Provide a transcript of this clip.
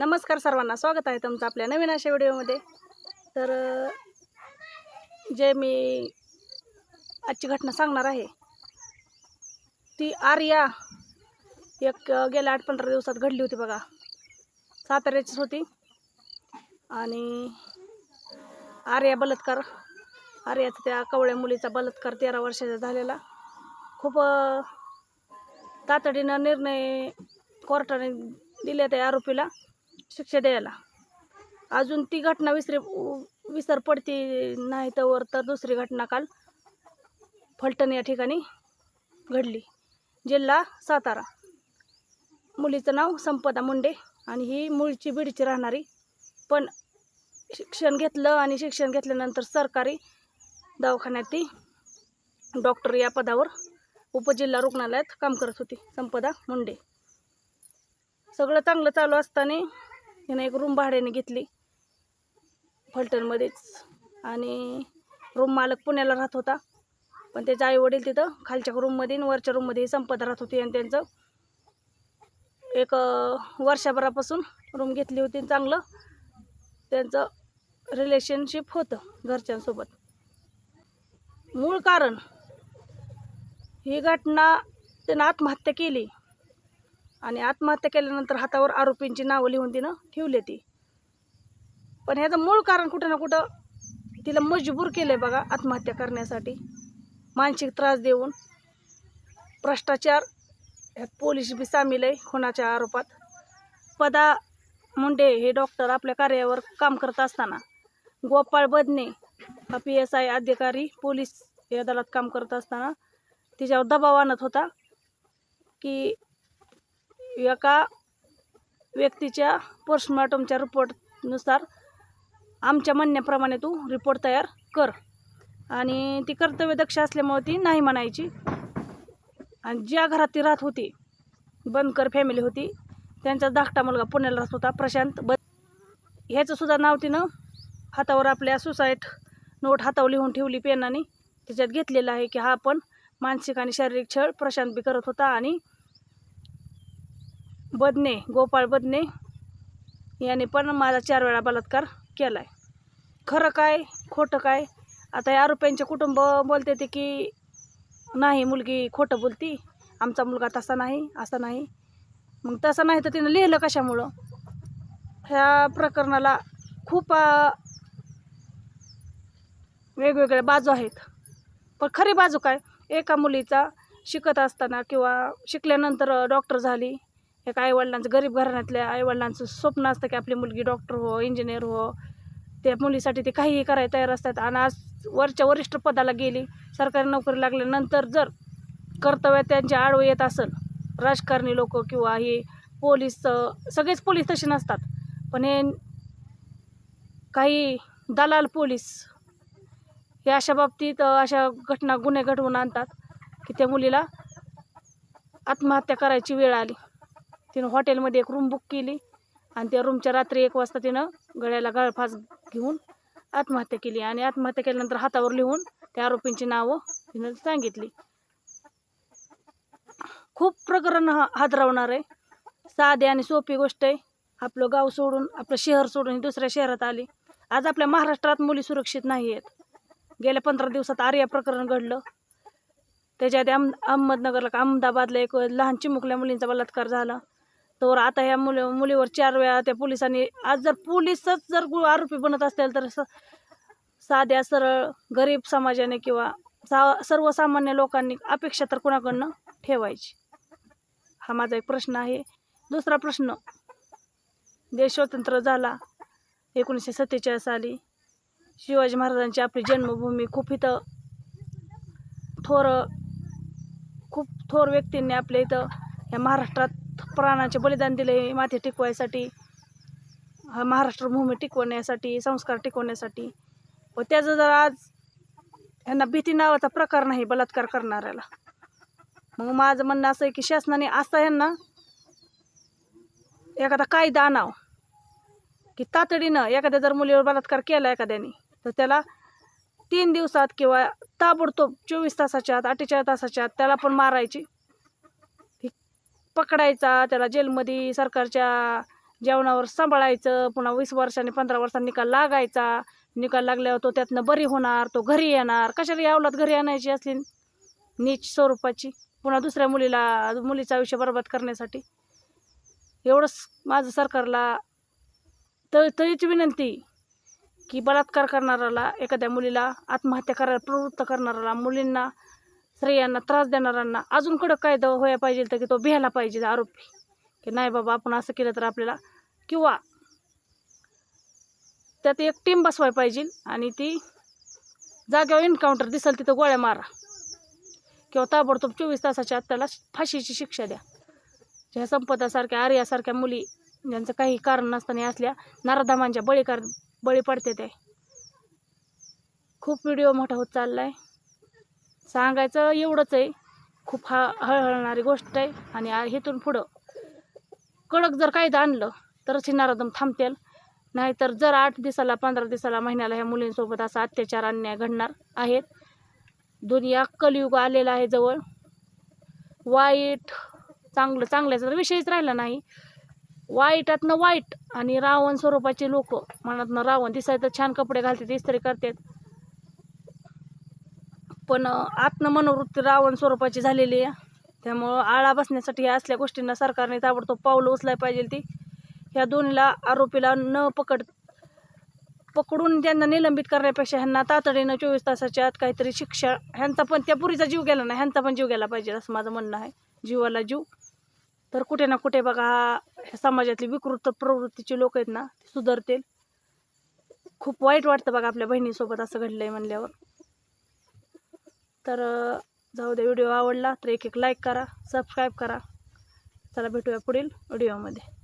नमस्कार सर्वांना स्वागत आहे तुमचं आपल्या नवीन अशा व्हिडिओमध्ये. तर जे मी आजची घटना सांगणार आहे ती आर्या एक गेल्या आठ पंधरा दिवसात घडली होती बघा. साताऱ्याचीच होती. आणि आर्या बलात्कार आर्याचा त्या कवळ्या मुलीचा बलात्कार तेरा वर्षाचा झालेला. खूप तातडीनं निर्णय कोर्टाने दिले त्या आरोपीला. शिक्षा द्यायला. अजून ती घटना विसरे विसर पडती नाही तर तर दुसरी घटना काल फलटण या ठिकाणी घडली. जिल्हा सातारा. मुलीचं नाव संपदा मुंडे आणि ही मूळची बीडची राहणारी. पण शिक्षण घेतलं आणि शिक्षण घेतल्यानंतर सरकारी दवाखान्यात ती डॉक्टर या पदावर उपजिल्हा रुग्णालयात काम करत होती संपदा मुंडे. सगळं चांगलं चालू असताना तिने एक रूम भाड्याने घेतली. फलटणमध्येच. आणि रूम मालक पुण्याला राहत होता. पण त्याचे आई वडील तिथं खालच्या रूममध्ये आणि वरच्या रूममध्ये संपत राहत होती आणि त्यांचं एक वर्षभरापासून रूम घेतली होती. चांगलं त्यांचं रिलेशनशिप होतं घरच्यांसोबत. मूळ कारण ही घटना त्यानं आत्महत्या केली. आणि आत्महत्या केल्यानंतर हातावर आरोपींची नावं लिहून तिनं ठेवली ती. पण ह्याचं मूळ कारण कुठं ना कुठं तिला मजबूर केलं आहे बघा आत्महत्या करण्यासाठी. मानसिक त्रास देऊन. भ्रष्टाचार ह्यात पोलीस बी सामील आहे खुनाच्या आरोपात. पदा मुंडे हे डॉक्टर आपल्या कार्यावर काम करत असताना गोपाळ बदने हा पी एस आय अधिकारी पोलीस या दलात काम करत असताना तिच्यावर दबाव आणत होता की एका व्यक्तीच्या पोस्टमॉर्टमच्या रिपोर्टनुसार आमच्या म्हणण्याप्रमाणे तू रिपोर्ट तयार कर. आणि ती कर्तव्यदक्ष असल्यामुळे ती नाही म्हणायची. आणि ज्या घरात ती राहत होती बनकर फॅमिली होती त्यांचा धाकटा मुलगा पुण्याला राहत होता प्रशांत ब ह्याचंसुद्धा नाव तिनं हातावर आपल्या सुसाईड नोट हातावर लिहून ठेवली पेनाने. त्याच्यात घेतलेलं आहे की हा आपण मानसिक आणि शारीरिक छळ प्रशांत बी करत होता आणि बदने गोपाळ बदने याने पण माझा चार वेळा बलात्कार केला आहे खरं काय खोटं काय? आता या आरोपींचे कुटुंब बोलते ते की नाही मुलगी खोटं बोलती आमचा मुलगा तसा नाही असा नाही. मग तसं नाही तर तिनं लिहिलं कशामुळं? ह्या प्रकरणाला खूप वेगवेगळ्या बाजू आहेत. पण खरी बाजू काय? एका मुलीचा शिकत असताना किंवा शिकल्यानंतर डॉक्टर झाली एका आईवडिलांचं गरीब घराण्यातल्या आईवडिलांचं स्वप्न असतं की आपली मुलगी डॉक्टर हो इंजिनियर हो. त्या मुलीसाठी ते काहीही करायला तयार असतात आणि आज वरच्या वरिष्ठ पदाला गेली सरकारी नोकरी लागल्यानंतर जर कर्तव्य त्यांच्या आडवं येत असेल राजकारणी लोक किंवा हे पोलीस सगळेच पोलीस तसे नसतात. पण हे काही दलाल पोलीस हे अशा बाबतीत अशा घटना गुन्हे घडवून आणतात की त्या मुलीला आत्महत्या करायची वेळ आली. तिनं हॉटेलमध्ये एक रूम बुक केली आणि त्या रूमच्या रात्री एक वाजता तिनं गळ्याला गळफास घेऊन आत्महत्या केली आणि आत्महत्या केल्यानंतर हातावर लिहून त्या आरोपींची नावं तिनं सांगितली. खूप प्रकरण हा हादरवणार आहे. साधी आणि सोपी गोष्ट आहे. आपलं गाव सोडून आपलं शहर सोडून दुसऱ्या शहरात आली. आज आपल्या महाराष्ट्रात मुली सुरक्षित नाही आहेत. गेल्या पंधरा दिवसात आर्या प्रकरण घडलं. त्याच्या आधी अहमदनगरला का अहमदाबादला एक लहान चिमुकल्या मुलींचा बलात्कार झाला. तर आता ह्या मुली मुलीवर चार वेळा त्या पोलिसांनी आज जर पोलिसच जर गु- आरोपी बनत असतील तर स साध्या सरळ गरीब समाजाने किंवा सा सर्वसामान्य लोकांनी अपेक्षा तर कोणाकडनं ठेवायची? हा माझा एक प्रश्न आहे. दुसरा प्रश्न देश स्वतंत्र झाला एकोणीसशे सत्तेचाळीस साली. शिवाजी महाराजांची आपली जन्मभूमी खूप इथं थोर खूप थोर व्यक्तींनी आपल्या इथं या महाराष्ट्रात प्राणाचे बलिदान दिले माथे टिकवायसाठी हा महाराष्ट्र भूमी टिकवण्यासाठी संस्कार टिकवण्यासाठी. व त्याचं जर आज ह्यांना भीती नावाचा प्रकार नाही बलात्कार करणाऱ्याला. मग माझं म्हणणं असं आहे की शासनाने असा ह्यांना एखादा कायदा आणाव. की तातडीनं एखाद्या जर मुलीवर बलात्कार केला एखाद्याने तर त्याला तीन दिवसात किंवा ताबडतोब चोवीस तासाच्या आत अठ्ठेचाळीस तासाच्या आत त्याला पण मारायची पकडायचा त्याला जेलमध्ये सरकारच्या जेवणावर सांभाळायचं पुन्हा वीस वर्षांनी पंधरा वर्षांनी निकाल लागायचा. निकाल लागल्यावर तो त्यातनं बरी होणार तो घरी येणार. कशाला यावलात घरी आणायची असली? नीच स्वरूपाची. पुन्हा दुसऱ्या मुलीला मुलीचं आयुष्य बरबाद करण्यासाठी. एवढंच माझं सरकारला तळतळीची विनंती की बलात्कार करणाऱ्याला एखाद्या मुलीला आत्महत्या करायला प्रवृत्त करणाऱ्याला मुलींना स्त्रियांना त्रास देणाऱ्यांना अजून कडक कायदा व्हायला पाहिजे तर की तो भ्यायला पाहिजे आरोपी. की नाही बाबा आपण असं केलं तर आपल्याला किंवा त्यात एक टीम बसवाय पाहिजे आणि ती जागेवर एन्काउंटर दिसेल तिथं गोळ्या मारा. किंवा ताबडतोब चोवीस तासाच्या आत त्याला फाशीची शिक्षा द्या. ज्या संपदासारख्या आर्यासारख्या मुली ज्यांचं काही कारण नसताना असल्या नारधामांच्या बळी कर बळी पडते ते. खूप व्हिडिओ मोठा होत चालला आहे सांगायचं एवढंच आहे. खूप हा हळहळणारी गोष्ट आहे. आणि हेतून इथून पुढं कडक जर कायदा आणलं तरच ही नराधम थांबतील. नाहीतर जर आठ दिवसाला पंधरा दिवसाला महिन्याला ह्या मुलींसोबत असा अत्याचार अन्याय घडणार आहेत. दुनिया कलियुग आलेला आहे जवळ. वाईट चांगलं चांगल्याचा तर विषयच राहिला नाही. वाईटातनं वाईट आणि रावण स्वरूपाचे लोक मनातनं रावण दिसायचं छान कपडे घालतात इस्त्री करतात. पण अं, आतनं मनोवृत्ती रावण स्वरूपाची झालेली आहे. त्यामुळं आळा बसण्यासाठी या असल्या गोष्टींना सरकारने ताबडतोब पावलं उचलाय पाहिजे ती. ह्या दोन्हीला आरोपीला न पकड पकडून त्यांना निलंबित करण्यापेक्षा ह्यांना तातडीनं चोवीस तासाच्या आत काहीतरी शिक्षा ह्यांचा पण त्या पुरीचा जीव गेला नाही ह्यांचा पण जीव गेला पाहिजे असं माझं म्हणणं आहे. जीवाला जीव. तर कुठे ना कुठे बघा हा ह्या समाजातली विकृत प्रवृत्तीची लोक आहेत ना ते सुधारतील. खूप वाईट वाटतं बघा आपल्या बहिणीसोबत असं घडलंय म्हणल्यावर. तर जाऊ दे व्हिडिओ आवडला तर एक एक लाईक करा सबस्क्राईब करा. चला भेटूया पुढील व्हिडिओमध्ये